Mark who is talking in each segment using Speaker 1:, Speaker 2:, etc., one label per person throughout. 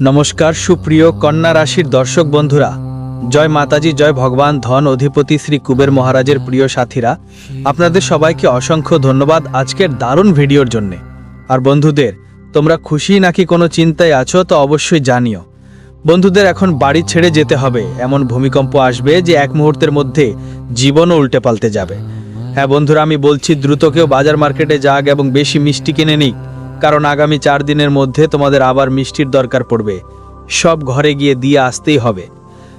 Speaker 1: নমস্কার, সুপ্রিয় কন্যা রাশির দর্শক বন্ধুরা। জয় মাতাজি, জয় ভগবান, ধন অধিপতি শ্রী কুবের মহারাজের প্রিয় সাথীরা। আপনাদের সবাইকে অসংখ্য ধন্যবাদ আজকের দারুণ ভিডিওর জন্য। আর বন্ধুদের, তোমরা খুশি নাকি কোনো চিন্তায় আছো তো অবশ্যই জানিও। বন্ধুদের, এখন বাড়ি ছেড়ে যেতে হবে। এমন ভূমিকম্প আসবে যে এক মুহূর্তের মধ্যে জীবনও উল্টে পাল্টে যাবে। হ্যাঁ বন্ধুরা, আমি বলছি দ্রুত কেউ বাজার মার্কেটে যাক এবং বেশি মিষ্টি কিনে নিক। কারণ আগামী চার দিনের মধ্যে তোমাদের আবার মিষ্টির দরকার পড়বে। সব ঘরে গিয়ে দিয়ে আসতেই হবে।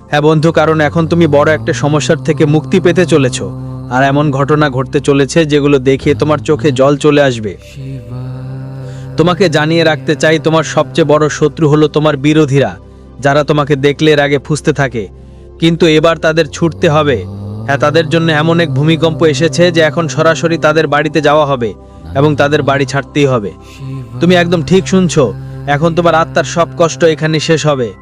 Speaker 1: হ্যাঁ বন্ধু, কারণ এখন তুমি বড় একটা সমস্যার থেকে মুক্তি পেতে চলেছো। আর এমন ঘটনা ঘটতে চলেছে যেগুলো দেখে তোমার চোখে জল চলে আসবে। তোমাকে জানিয়ে রাখতে চাই, তোমার সবচেয়ে বড় শত্রু হলো তোমার বিরোধীরা, যারা তোমাকে দেখলে এর আগে ফুসতে থাকে। কিন্তু এবার তাদের ছুটতে হবে। হ্যাঁ তাদের জন্য এমন এক ভূমিকম্প এসেছে যে এখন সরাসরি তাদের বাড়িতে যাওয়া হবে এবং তাদের বাড়ি ছাড়তেই হবে। তুমি একদম ঠিক শুনছো। এখন তোমার আত্মার সব কষ্ট এখানে শেষ হবে।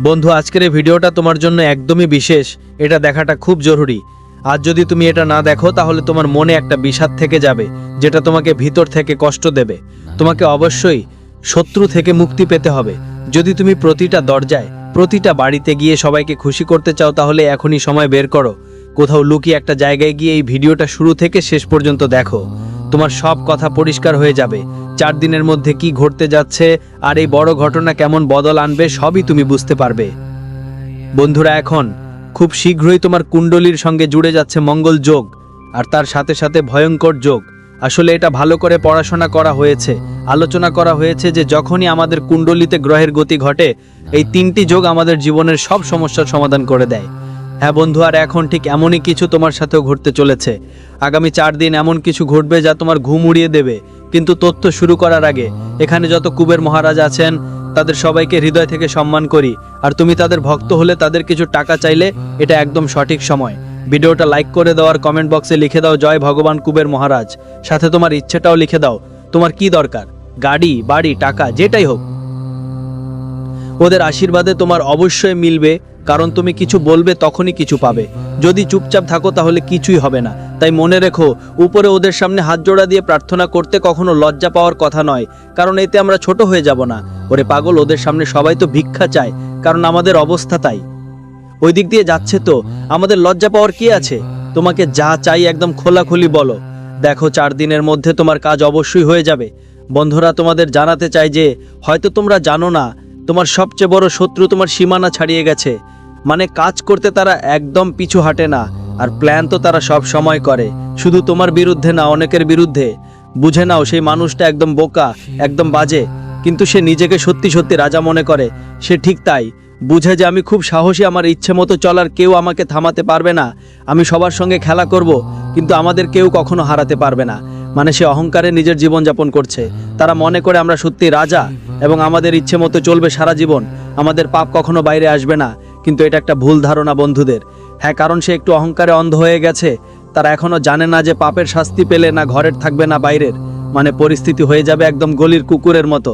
Speaker 1: বন্ধু, আজকের এই ভিডিওটা তোমার জন্য একদমই বিশেষ। এটা দেখাটা খুব জরুরি। আজ যদি তুমি এটা না দেখো, তাহলে তোমার মনে একটা বিষাদ থেকে যাবে, যেটা তোমাকে ভিতর থেকে কষ্ট দেবে। তোমাকে অবশ্যই শত্রু থেকে মুক্তি পেতে হবে। যদি তুমি প্রতিটা দরজায়, প্রতিটা বাড়িতে গিয়ে সবাইকে খুশি করতে চাও, তাহলে এখনই সময় বের করো। কোথাও লুকিয়ে একটা জায়গায় গিয়ে এই ভিডিওটা শুরু থেকে শেষ পর্যন্ত দেখো। তোমার সব কথা পরিষ্কার হয়ে যাবে। চার দিনের মধ্যে কি ঘটতে যাচ্ছে, আর এই বড় ঘটনা কেমন বদল আনবে, সবই তুমি বুঝতে পারবে। বন্ধুরা, এখন খুব শীঘ্রই তোমার কুণ্ডলীর সঙ্গে জুড়ে যাচ্ছে মঙ্গল যোগ, আর তার সাথে সাথে ভয়ঙ্কর যোগ। আসলে এটা ভালো করে পড়াশোনা করা হয়েছে, আলোচনা করা হয়েছে যে যখনই আমাদের কুণ্ডলিতে গ্রহের গতি ঘটে, এই তিনটি যোগ আমাদের জীবনের সব সমস্যার সমাধান করে দেয়। হ্যাঁ বন্ধু, আর এখন ঠিক এমনই কিছু তোমার সাথেও ঘটতে চলেছে। আগামী চার দিন এমন কিছু ঘটবে যা তোমার ঘুম উড়িয়ে দেবে। কিন্তু তথ্য শুরু করার আগে, এখানে যত কুবের মহারাজ আছেন, তাদের সবাইকে হৃদয় থেকে সম্মান করি। আর তুমি তাদের ভক্ত হলে তাদের কিছু টাকা চাইলে, এটা একদম সঠিক সময়। ভিডিওটা লাইক করে দেওয়ার কমেন্ট বক্সে লিখে দাও, জয় ভগবান কুবের মহারাজ। সাথে তোমার ইচ্ছেটাও লিখে দাও, তোমার কি দরকার? গাড়ি, বাড়ি, টাকা, যেটাই হোক। ওদের আশীর্বাদে তোমার অবশ্যই মিলবে কারণ তুমি কিছু বলবে তখনই কিছু পাবে। যদি চুপচাপ থাকো তাহলে কিছুই হবে না। তাই মনে রেখো, উপরে ওদের সামনে হাত জোড়া দিয়ে প্রার্থনা করতে কখনো লজ্জা পাওয়ার কথা নয়, কারণ এতে আমরা ছোট হয়ে যাব না। ওরে পাগল, ওদের সামনে সবাই তো ভিক্ষা চায়, কারণ আমাদের অবস্থা তাই। ওই দিক দিয়ে যাচ্ছে তো, আমাদের লজ্জা পাওয়ার কি আছে? তোমাকে যা চাই একদম খোলাখুলি বলো। দেখো, চার দিনের মধ্যে তোমার কাজ অবশ্যই হয়ে যাবে। বন্ধুরা, তোমাদের জানাতে চাই যে, হয়তো তোমরা জানো না, তোমার সবচেয়ে বড় শত্রু তোমার সীমানা ছাড়িয়ে গেছে। মানে কাজ করতে তারা একদম পিছু হাঁটে না, আর প্ল্যান তো তারা সব সময় করে। শুধু তোমার বিরুদ্ধে না, অনেকের বিরুদ্ধে। বুঝে নাও, সেই মানুষটা একদম বোকা, একদম বাজে। কিন্তু সে নিজেকে সত্যি সত্যি রাজা মনে করে। সে ঠিক তাই। বুঝে যে আমি খুব সাহসী, আমার ইচ্ছে মতো চলার কেউ আমাকে থামাতে পারবে না। আমি সবার সঙ্গে খেলা করব, কিন্তু আমাদের কেউ কখনো হারাতে পারবে না। মানে সে অহংকারে নিজের জীবন যাপন করছে। তারা মনে করে আমরা সত্যি রাজা, এবং আমাদের ইচ্ছে মতো চলবে সারা জীবন। আমাদের পাপ কখনো বাইরে আসবে না। কিন্তু এটা একটা ভুল ধারণা বন্ধুদের। হ্যাঁ কারণ সে একটু অহংকারে অন্ধ হয়ে গেছে। তারা এখনও জানে না যে পাপের শাস্তি পেলে না ঘরের থাকবে না বাইরের। মানে পরিস্থিতি হয়ে যাবে একদম গলির কুকুরের মতো।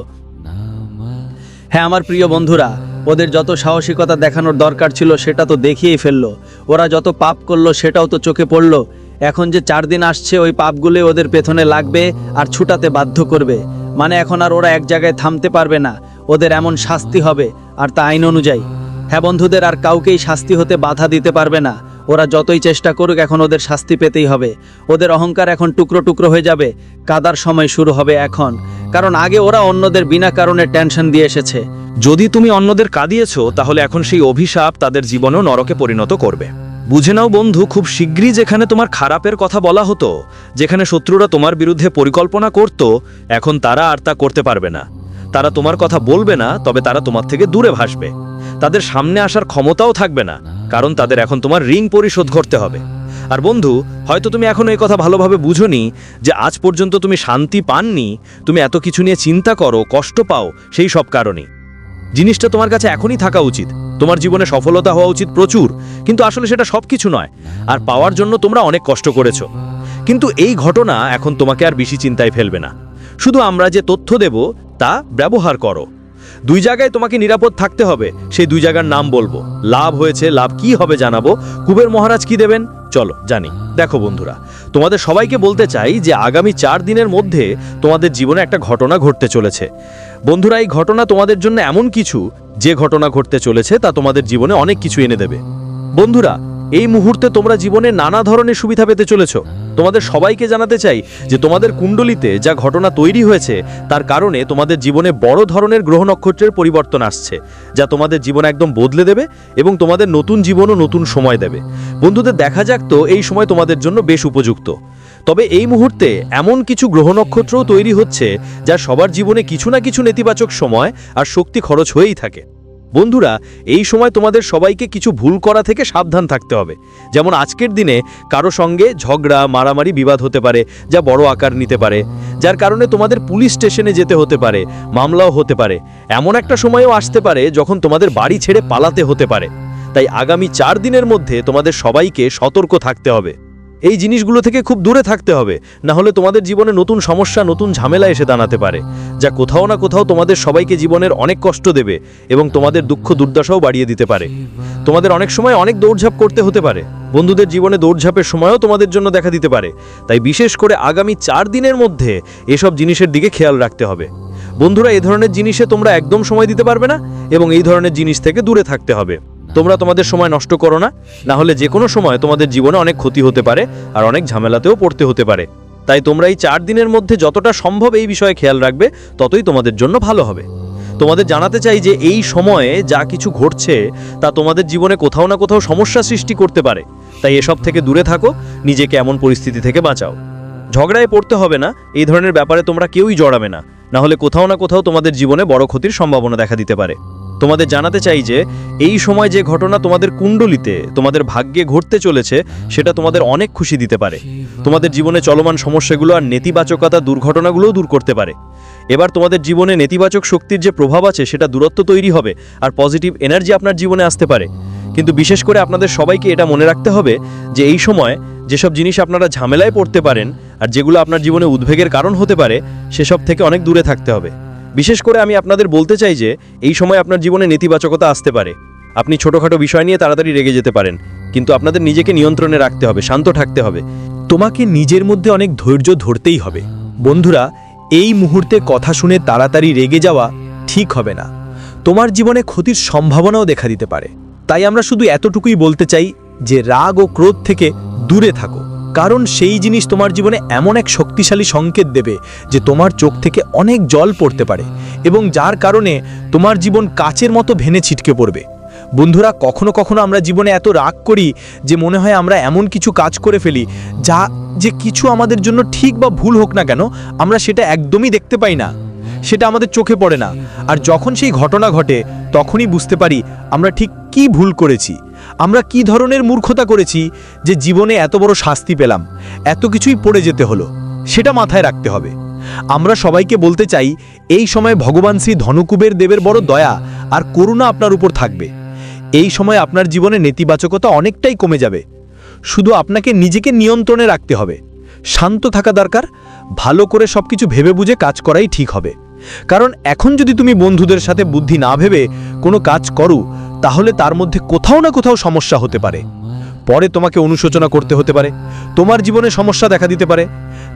Speaker 1: হ্যাঁ আমার প্রিয় বন্ধুরা, ওদের যত সাহসিকতা দেখানোর দরকার ছিল সেটা তো দেখিয়েই ফেলল। ওরা যত পাপ করল সেটাও তো চোখে পড়ল। এখন যে চার দিন আসছে, ওই পাপগুলো ওদের পেছনে লাগবে আর ছুটাতে বাধ্য করবে। মানে এখন আর ওরা এক জায়গায় থামতে পারবে না। ওদের এমন শাস্তি হবে, আর তা আইন অনুযায়ী। হ্যাঁ বন্ধুদের, আর কাউকেই শাস্তি হতে বাধা দিতে পারবে না। ওরা যতই চেষ্টা করুক, এখন ওদের শাস্তি পেতেই হবে। ওদের অহংকার এখন টুকরো টুকরো হয়ে যাবে। কাদার সময় শুরু হবে এখন। কারণ আগে ওরা অন্যদের বিনা কারণে টেনশন দিয়ে এসেছে।
Speaker 2: যদি তুমি অন্যদের কাঁদিয়েছো, তাহলে এখন সেই অভিশাপ তাদের জীবনেও নরকে পরিণত করবে। বুঝে নাও বন্ধু, খুব শীঘ্রই যেখানে তোমার খারাপের কথা বলা হতো, যেখানে শত্রুরা তোমার বিরুদ্ধে পরিকল্পনা করত, এখন তারা আর তা করতে পারবে না। তারা তোমার কথা বলবে না, তবে তারা তোমার থেকে দূরে ভাসবে। তাদের সামনে আসার ক্ষমতাও থাকবে না, কারণ তাদের এখন তোমার ঋণ পরিশোধ করতে হবে। আর বন্ধু, হয়তো তুমি এখন এই কথা ভালোভাবে বুঝোনি যে আজ পর্যন্ত তুমি শান্তি পাননি, তুমি এত কিছু নিয়ে চিন্তা করো, কষ্ট পাও, সেই সব কারণেই। জিনিসটা তোমার কাছে এখনই থাকা উচিত। তোমার জীবনে সফলতা হওয়া উচিত প্রচুর, কিন্তু আসলে সেটা সব কিছু নয়। আর পাওয়ার জন্য তোমরা অনেক কষ্ট করেছ। কিন্তু এই ঘটনা এখন তোমাকে আর বেশি চিন্তায় ফেলবে না। শুধু আমরা যে তথ্য দেব, তা ব্যবহার করো। দুই জায়গায় তোমাকে নিরাপদ থাকতে হবে, সেই দুই জায়গার নাম বলব। লাভ হয়েছে, লাভ কি হবে জানাব। কুবের মহারাজ কি দেবেন? চলো, জানি। দেখো বন্ধুরা, তোমাদের সবাইকে বলতে চাই যে আগামী চার দিনের মধ্যে তোমাদের জীবনে একটা ঘটনা ঘটতে চলেছে। বন্ধুরা, এই ঘটনা তোমাদের জন্য এমন কিছু, যে ঘটনা ঘটতে চলেছে তা তোমাদের জীবনে অনেক কিছু এনে দেবে। বন্ধুরা, এই মুহূর্তে তোমরা জীবনে নানা ধরনের সুবিধা পেতে চলেছ। তোমাদের সবাইকে জানাতে চাই যে তোমাদের কুণ্ডলিতে যা ঘটনা তৈরি হয়েছে, তার কারণে তোমাদের জীবনে বড় ধরনের গ্রহ নক্ষত্রের পরিবর্তন আসছে, যা তোমাদের জীবন একদম বদলে দেবে এবং তোমাদের নতুন জীবন ও নতুন সময় দেবে। বন্ধুদের দেখা যাক তো, এই সময় তোমাদের জন্য বেশ উপযুক্ত। তবে এই মুহূর্তে এমন কিছু গ্রহ নক্ষত্রও তৈরি হচ্ছে, যা সবার জীবনে কিছু না কিছু নেতিবাচক সময় আর শক্তি খরচ হয়েই থাকে। বন্ধুরা, এই সময় তোমাদের সবাইকে কিছু ভুল করা থেকে সাবধান থাকতে হবে। যেমন আজকের দিনে কারও সঙ্গে ঝগড়া, মারামারি বিবাদ হতে পারে, যা বড় আকার নিতে পারে, যার কারণে তোমাদের পুলিশ স্টেশনে যেতে হতে পারে, মামলাও হতে পারে। এমন একটা সময়ও আসতে পারে যখন তোমাদের বাড়ি ছেড়ে পালাতে হতে পারে। তাই আগামী চার দিনের মধ্যে তোমাদের সবাইকে সতর্ক থাকতে হবে। এই জিনিসগুলো থেকে খুব দূরে থাকতে হবে। না হলে তোমাদের জীবনে নতুন সমস্যা, নতুন ঝামেলা এসে দাঁড়াতে পারে। যা কোথাও না কোথাও তোমাদের সবাইকে জীবনের অনেক কষ্ট দেবে এবং তোমাদের দুঃখ, দুর্দশাও বাড়িয়ে দিতে পারে। তোমাদের অনেক সময় অনেক দৌড়ঝাঁপ করতে হতে পারে। বন্ধুদের জীবনে দৌড়ঝাঁপের সময়ও তোমাদের জন্য দেখা দিতে পারে। তাই বিশেষ করে আগামী চার দিনের মধ্যে এসব জিনিসের দিকে খেয়াল রাখতে হবে। বন্ধুরা এই ধরনের জিনিসে তোমরা একদম সময় দিতে পারবে না এবং এই ধরনের জিনিস থেকে দূরে থাকতে হবে। তোমরা তোমাদের সময় নষ্ট করো না না হলে যে কোনো সময় তোমাদের জীবনে অনেক ক্ষতি হতে পারে আর অনেক ঝামেলাতেও পড়তে হতে পারে। তাই তোমরা এই চার দিনের মধ্যে যতটা সম্ভব এই বিষয়ে খেয়াল রাখবে, ততই তোমাদের জন্য ভালো হবে। তোমাদের জানাতে চাই যে এই সময়ে যা কিছু ঘটছে, তা তোমাদের জীবনে কোথাও না কোথাও সমস্যা সৃষ্টি করতে পারে। তাই এসব থেকে দূরে থাকো, নিজেকে এমন পরিস্থিতি থেকে বাঁচাও। ঝগড়ায় পড়তে হবে না, এই ধরনের ব্যাপারে তোমরা কেউই জড়াবে না না হলে কোথাও না কোথাও তোমাদের জীবনে বড় ক্ষতির সম্ভাবনা দেখা দিতে পারে। তোমাদের জানাতে চাই যে, এই সময় যে ঘটনা তোমাদের কুণ্ডলিতে, তোমাদের ভাগ্যে ঘটতে চলেছে, সেটা তোমাদের অনেক খুশি দিতে পারে। তোমাদের জীবনে চলমান সমস্যাগুলো আর নেতিবাচকতা দুর্ঘটনাগুলোও দূর করতে পারে। এবার তোমাদের জীবনে নেতিবাচক শক্তির যে প্রভাব আছে, সেটা দূরত্ব তৈরি হবে আর পজিটিভ এনার্জি আপনার জীবনে আসতে পারে। কিন্তু বিশেষ করে আপনাদের সবাইকে এটা মনে রাখতে হবে যে, এই সময় যেসব জিনিস আপনারা ঝামেলায় পড়তে পারেন আর যেগুলো আপনার জীবনে উদ্বেগের কারণ হতে পারে, সেসব থেকে অনেক দূরে থাকতে হবে। বিশেষ করে আমি আপনাদের বলতে চাই যে, এই সময় আপনার জীবনে নেতিবাচকতা আসতে পারে। আপনি ছোটোখাটো বিষয় নিয়ে তাড়াতাড়ি রেগে যেতে পারেন, কিন্তু আপনাদের নিজেকে নিয়ন্ত্রণে রাখতে হবে, শান্ত থাকতে হবে।
Speaker 1: তোমাকে নিজের মধ্যে অনেক ধৈর্য ধরতেই হবে। বন্ধুরা, এই মুহূর্তে কথা শুনে তাড়াতাড়ি রেগে যাওয়া ঠিক হবে না। তোমার জীবনে ক্ষতির সম্ভাবনাও দেখা দিতে পারে। তাই আমরা শুধু এতটুকুই বলতে চাই যে, রাগ ও ক্রোধ থেকে দূরে থাকো। কারণ সেই জিনিস তোমার জীবনে এমন এক শক্তিশালী সংকেত দেবে যে তোমার চোখ থেকে অনেক জল পড়তে পারে এবং যার কারণে তোমার জীবন কাচের মতো ভেনে ছিটকে পড়বে। বন্ধুরা, কখনো কখনো আমরা জীবনে এত রাগ করি যে মনে হয় আমরা এমন কিছু কাজ করে ফেলি যা যে কিছু আমাদের জন্য ঠিক বা ভুল হোক না কেন, আমরা সেটা একদমই দেখতে পাই না। সেটা আমাদের চোখে পড়ে না। আর যখন সেই ঘটনা ঘটে, তখনই বুঝতে পারি আমরা ঠিক কি ভুল করেছি। আমরা কি ধরনের মূর্খতা করেছি যে জীবনে এত বড় শাস্তি পেলাম? এত কিছুই পড়ে যেতে হলো। সেটা মাথায় রাখতে হবে। আমরা সবাইকে বলতে চাই, এই সময় ভগবান শ্রী ধনুকুবের দেবের বড় দয়া আর করুণা আপনার উপর থাকবে। এই সময় আপনার জীবনে নেতিবাচকতা অনেকটাই কমে যাবে। শুধু আপনাকে নিজেকে নিয়ন্ত্রণে রাখতে হবে। শান্ত থাকা দরকার, ভালো করে সবকিছু ভেবে বুঝে কাজ করাই ঠিক হবে। কারণ এখন যদি তুমি বন্ধুদের সাথে বুদ্ধি না ভেবে কোনো কাজ করো, তাহলে তার মধ্যে কোথাও না কোথাও সমস্যা হতে পারে। পরে তোমাকে অনুশোচনা করতে হতে পারে, তোমার জীবনে সমস্যা দেখা দিতে পারে।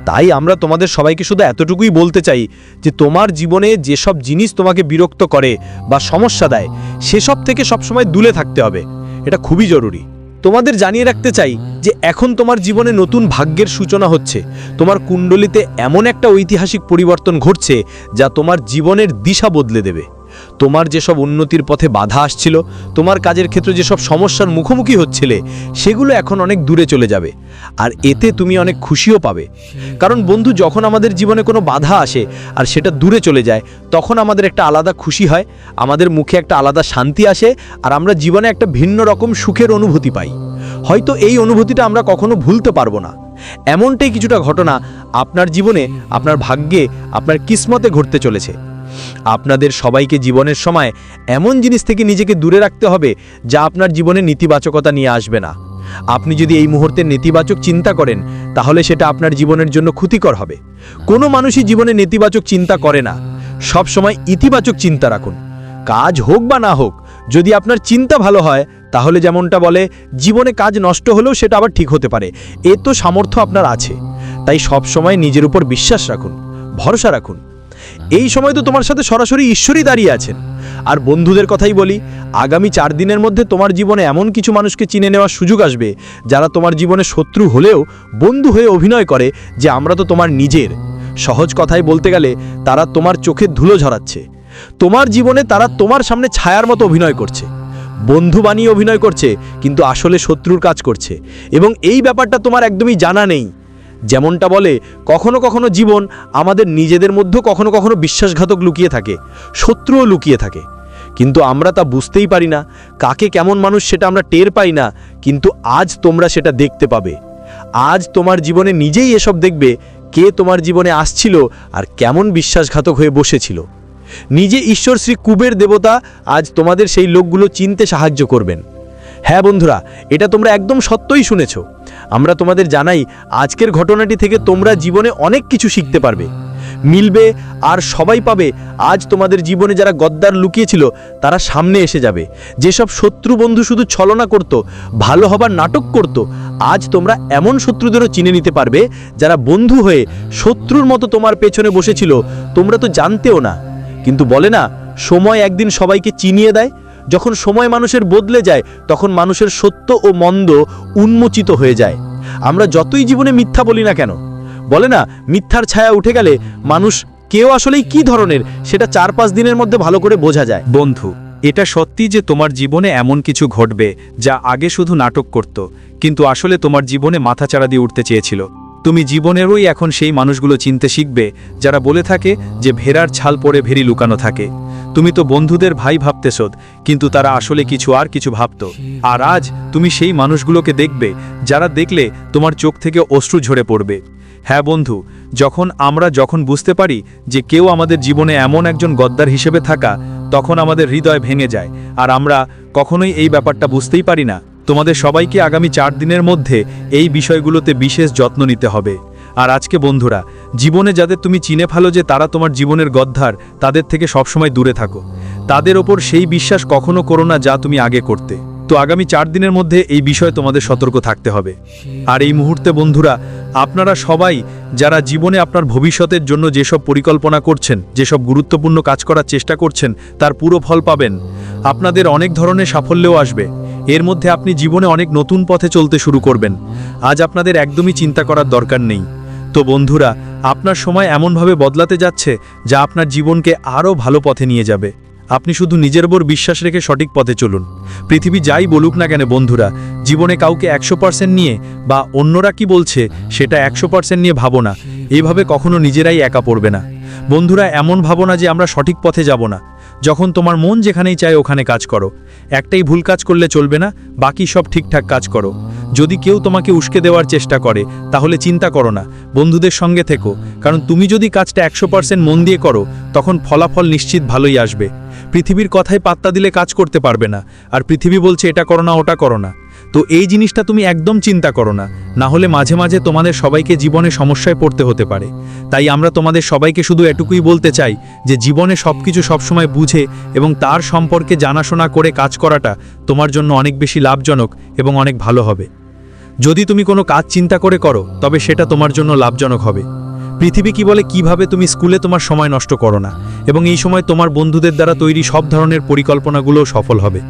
Speaker 1: তাই আমরা তোমাদের সবাইকে শুধু এতটুকুই বলতে চাই যে তোমার জীবনে যেসব জিনিস তোমাকে বিরক্ত করে বা সমস্যা দেয়, সেসব থেকে সবসময় দূরে থাকতে হবে। এটা খুবই জরুরি। তোমাদের জানিয়ে রাখতে চাই যে এখন তোমার জীবনে নতুন ভাগ্যের সূচনা হচ্ছে। তোমার কুণ্ডলিতে এমন একটা ঐতিহাসিক পরিবর্তন ঘটছে যা তোমার জীবনের দিশা বদলে দেবে। তোমার যেসব উন্নতির পথে বাধা আসছিল, তোমার কাজের ক্ষেত্রে যেসব সমস্যার মুখোমুখি হচ্ছিলে, সেগুলো এখন অনেক দূরে চলে যাবে। আর এতে তুমি অনেক খুশিও পাবে। কারণ বন্ধু, যখন আমাদের জীবনে কোনো বাধা আসে আর সেটা দূরে চলে যায়, তখন আমাদের একটা আলাদা খুশি হয়, আমাদের মুখে একটা আলাদা শান্তি আসে, আর আমরা জীবনে একটা ভিন্ন রকম সুখের অনুভূতি পাই। হয়তো এই অনুভূতিটা আমরা কখনো ভুলতে পারব না। এমনটাই কিছুটা ঘটনা আপনার জীবনে, আপনার ভাগ্যে, আপনার কিসমতে ঘটতে চলেছে। আপনাদের সবাইকে জীবনের সময় এমন জিনিস থেকে নিজেকে দূরে রাখতে হবে যা আপনার জীবনে নেতিবাচকতা নিয়ে আসবে না। আপনি যদি এই মুহূর্তে নেতিবাচক চিন্তা করেন, তাহলে সেটা আপনার জীবনের জন্য ক্ষতিকর হবে। কোনো মানুষই জীবনে নেতিবাচক চিন্তা করে না। সব সময় ইতিবাচক চিন্তা রাখুন। কাজ হোক বা না হোক, যদি আপনার চিন্তা ভালো হয়, তাহলে যেমনটা বলে, জীবনে কাজ নষ্ট হলেও সেটা আবার ঠিক হতে পারে। এ তো সামর্থ্য আপনার আছে। তাই সব সময় নিজের উপর বিশ্বাস রাখুন, ভরসা রাখুন।
Speaker 3: এই সময় তো তোমার সাথে সরাসরি ঈশ্বরই দাঁড়িয়ে আছেন। আর বন্ধুদের কথাই বলি, আগামী চার দিনের মধ্যে তোমার জীবনে এমন কিছু মানুষকে চিনে নেওয়ার সুযোগ আসবে, যারা তোমার জীবনে শত্রু হলেও বন্ধু হয়ে অভিনয় করে যে আমরা তো তোমার নিজের। সহজ কথায় বলতে গেলে, তারা তোমার চোখে ধুলো ঝরাচ্ছে। তোমার জীবনে তারা তোমার সামনে ছায়ার মতো অভিনয় করছে। বন্ধু বানিয়ে অভিনয় করছে, কিন্তু আসলে শত্রুর কাজ করছে। এবং এই ব্যাপারটা তোমার একদমই জানা নেই। যেমনটা বলে, কখনো কখনো জীবন আমাদের নিজেদের মধ্যেও কখনো কখনো বিশ্বাসঘাতক লুকিয়ে থাকে, শত্রুও লুকিয়ে থাকে। কিন্তু আমরা তা বুঝতেই পারি না, কাকে কেমন মানুষ সেটা আমরা টের পাই না, কিন্তু আজ তোমরা সেটা দেখতে পাবে। আজ তোমার জীবনে নিজেই এসব দেখবে, কে তোমার জীবনে আসছিল আর কেমন বিশ্বাসঘাতক হয়ে বসেছিল। নিজে ঈশ্বর শ্রী কুবের দেবতা আজ তোমাদের সেই লোকগুলো চিনতে সাহায্য করবেন। হ্যাঁ বন্ধুরা, এটা তোমরা একদম সত্যই শুনেছ। আমরা তোমাদের জানাই, আজকের ঘটনাটি থেকে তোমরা জীবনে অনেক কিছু শিখতে পারবে। মিলবে আর সবাই পাবে। আজ তোমাদের জীবনে যারা গদ্দার লুকিয়েছিল, তারা সামনে এসে যাবে। যেসব শত্রু বন্ধু শুধু ছলনা করত, ভালো হবার নাটক করত, আজ তোমরা এমন শত্রুদেরও চিনে নিতে পারবে, যারা বন্ধু হয়ে শত্রুর মতো তোমার পেছনে বসেছিল, তোমরা তো জানতেও না। কিন্তু বলে না, সময় একদিন সবাইকে চিনিয়ে দেয় যখন সময় মানুষের বদলে যায়, তখন মানুষের সত্য ও মন্দ উন্মোচিত হয়ে যায়। আমরা যতই জীবনে মিথ্যা বলি না কেন, বলে না, মিথ্যার ছায়া উঠে গেলে মানুষ কেউ আসলেই কি ধরনের, সেটা চার পাঁচ দিনের মধ্যে ভালো করে বোঝা যায়।
Speaker 1: বন্ধু, এটা সত্যি যে তোমার জীবনে এমন কিছু ঘটবে যা আগে শুধু নাটক করত, কিন্তু আসলে তোমার জীবনে মাথাচাড়া দিয়ে উঠতে চেয়েছিল। তুমি জীবনেরই এখন সেই মানুষগুলো চিনতে শিখবে, যারা বলে থাকে যে ভেড়ার ছাল পরে ভেরি লুকানো থাকে। তুমি তো বন্ধুদের ভাই ভাবতেছদ কিন্তু তারা আসলে কিছু আর কিছু ভাবত। আর আজ তুমি সেই মানুষগুলোকে দেখবে, যারা দেখলে তোমার চোখ থেকে অশ্রু ঝরে পড়বে। হ্যাঁ বন্ধু, যখন আমরা যখন বুঝতে পারি যে কেউ আমাদের জীবনে এমন একজন গদ্দার হিসেবে থাকা, তখন আমাদের হৃদয় ভেঙে যায়। আর আমরা কখনোই এই ব্যাপারটা বুঝতেই পারি না। তোমাদের সবাইকে আগামী চার দিনের মধ্যে এই বিষয়গুলোতে বিশেষ যত্ন নিতে হবে। আর আজকে বন্ধুরা জীবনে যাদের তুমি চিনে ফেলো যে তারা তোমার জীবনের গদ্ধার তাদের থেকে সবসময় দূরে থাকো। তাদের ওপর সেই বিশ্বাস কখনো করো না যা তুমি আগে করতে। তো আগামী চার দিনের মধ্যে এই বিষয়ে তোমাদের সতর্ক থাকতে হবে। আর এই মুহূর্তে বন্ধুরা, আপনারা সবাই যারা জীবনে আপনার ভবিষ্যতের জন্য যেসব পরিকল্পনা করছেন, যেসব গুরুত্বপূর্ণ কাজ করার চেষ্টা করছেন, তার পুরো ফল পাবেন। আপনাদের অনেক ধরনের সাফল্যও আসবে। এর মধ্যে আপনি জীবনে অনেক নতুন পথে চলতে শুরু করবেন। আজ আপনাদের একদমই চিন্তা করার দরকার নেই। তো বন্ধুরা, আপনার সময় এমনভাবে বদলাতে যাচ্ছে যা আপনার জীবনকে আরও ভালো পথে নিয়ে যাবে। আপনি শুধু নিজের ওপর বিশ্বাস রেখে সঠিক পথে চলুন। পৃথিবী যাই বলুক না কেন বন্ধুরা, জীবনে কাউকে একশো পার্সেন্ট নিয়ে বা অন্যরা কি বলছে সেটা একশো পার্সেন্ট নিয়ে ভাবো না। এইভাবে কখনো নিজেরাই একা পড়বে না। বন্ধুরা, এমন ভাবো না যে আমরা সঠিক পথে যাব না। যখন তোমার মন যেখানেই চায় ওখানে কাজ করো। একটাই ভুল কাজ করলে চলবে না, বাকি সব ঠিকঠাক কাজ করো। যদি কেউ তোমাকে উস্কে দেওয়ার চেষ্টা করে, তাহলে চিন্তা করো না, বন্ধুদের সঙ্গে থেকো। কারণ তুমি যদি কাজটা একশো পার্সেন্ট মন দিয়ে করো, তখন ফলাফল নিশ্চিত ভালোই আসবে। পৃথিবীর কথায় পাত্তা দিলে কাজ করতে পারবে না, আর পৃথিবী বলছে, এটা করো না, ওটা করো না। তো এই জিনিসটা তুমি একদম চিন্তা করো না। না হলে মাঝে মাঝে তোমাদের সবাইকে জীবনে সমস্যায় পড়তে হতে পারে। তাই আমরা তোমাদের সবাইকে শুধু এটুকুই বলতে চাই যে জীবনে সব কিছু সবসময় বুঝে এবং তার সম্পর্কে জানাশোনা করে কাজ করাটা তোমার জন্য অনেক বেশি লাভজনক এবং অনেক ভালো হবে। যদি তুমি কোনো কাজ চিন্তা করে করো, তবে সেটা তোমার জন্য লাভজনক হবে। পৃথিবী কি বলে, কীভাবে তুমি স্কুলে তোমার সময় নষ্ট করো না? এবং এই সময় তোমার বন্ধুদের দ্বারা তৈরি সব ধরনের পরিকল্পনাগুলোও সফল হবে।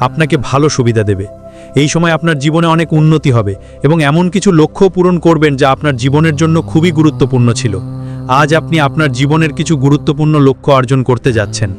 Speaker 1: আপনাকে ভালো সুবিধা দেবে। এই সময় আপনার জীবনে অনেক উন্নতি হবে এবং এমন কিছু লক্ষ্য পূরণ করবেন যা আপনার জীবনের জন্য খুবই গুরুত্বপূর্ণ ছিল। আজ আপনি আপনার জীবনের কিছু গুরুত্বপূর্ণ লক্ষ্য অর্জন করতে যাচ্ছেন।